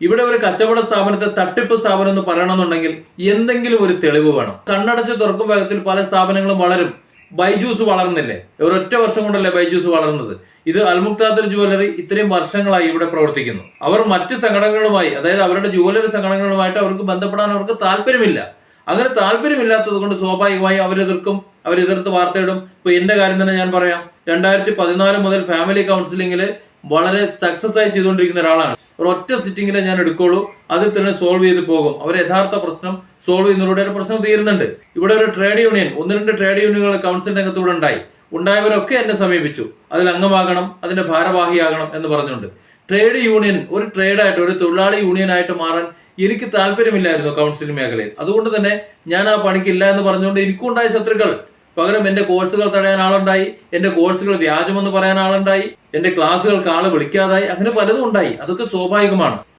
ഇവിടെ ഒരു കച്ചവട സ്ഥാപനത്തെ തട്ടിപ്പ് സ്ഥാപനം എന്ന് പറയണമെന്നുണ്ടെങ്കിൽ എന്തെങ്കിലും ഒരു തെളിവ് വേണം. കണ്ണടച്ച് തുറക്കും വേഗത്തിൽ പല സ്ഥാപനങ്ങളും വളരും. ബൈജൂസ് വളർന്നില്ലേ? ഒരൊറ്റ വർഷം കൊണ്ടല്ലേ ബൈജൂസ് വളർന്നത്? ഇത് അൽമുക്താദർ ജുവലറി ഇത്രയും വർഷങ്ങളായി ഇവിടെ പ്രവർത്തിക്കുന്നു. അവർ മറ്റ് സംഘടനകളുമായി അതായത് അവരുടെ ജുവലറി സംഘടനകളുമായിട്ട് അവർക്ക് ബന്ധപ്പെടാൻ അവർക്ക് താല്പര്യമില്ല. അങ്ങനെ താല്പര്യമില്ലാത്തത് കൊണ്ട് സ്വാഭാവികമായി അവരെതിർക്കും അവരെതിർത്ത് വാർത്തയിടും. ഇപ്പൊ എന്റെ കാര്യം തന്നെ ഞാൻ പറയാം. രണ്ടായിരത്തി പതിനാല് മുതൽ ഫാമിലി കൗൺസിലിംഗിൽ വളരെ സക്സസ് ആയി ചെയ്തുകൊണ്ടിരിക്കുന്ന ഒരാളാണ്. ഒറ്റ സിറ്റിങ്ങിലെ ഞാൻ എടുക്കുള്ളൂ. അതിൽ തന്നെ സോൾവ് ചെയ്ത് പോകും. അവർ യഥാർത്ഥ പ്രശ്നം സോൾവ് ചെയ്യുന്നതിലൂടെ ഒരു പ്രശ്നം തീരുന്നുണ്ട്. ഇവിടെ ഒരു ട്രേഡ് യൂണിയൻ ഒന്ന് രണ്ട് ട്രേഡ് യൂണിയനുകൾ കൗൺസിൽ രംഗത്തൂടെ ഉണ്ടായി. ഉണ്ടായവരൊക്കെ എന്നെ സമീപിച്ചു. അതിൽ അംഗമാകണം അതിന്റെ ഭാരവാഹിയാകണം എന്ന് പറഞ്ഞുകൊണ്ട്. ട്രേഡ് യൂണിയൻ ഒരു ട്രേഡായിട്ട് ഒരു തൊഴിലാളി യൂണിയൻ ആയിട്ട് മാറാൻ എനിക്ക് താല്പര്യമില്ലായിരുന്നു കൗൺസിലിംഗ് മേഖലയിൽ. അതുകൊണ്ട് തന്നെ ഞാൻ ആ പണിക്കില്ല എന്ന് പറഞ്ഞുകൊണ്ട് എനിക്കുണ്ടായ ശത്രുക്കൾ. പകരം എന്റെ കോഴ്സുകൾ തടയാൻ ആളുണ്ടായി എന്റെ കോഴ്സുകൾ വ്യാജമെന്ന് പറയാൻ ആളുണ്ടായി എന്റെ ക്ലാസ്സുകൾക്ക് ആൾ വിളിക്കാതായി അങ്ങനെ പലതും ഉണ്ടായി. അതൊക്കെ സ്വാഭാവികമാണ്.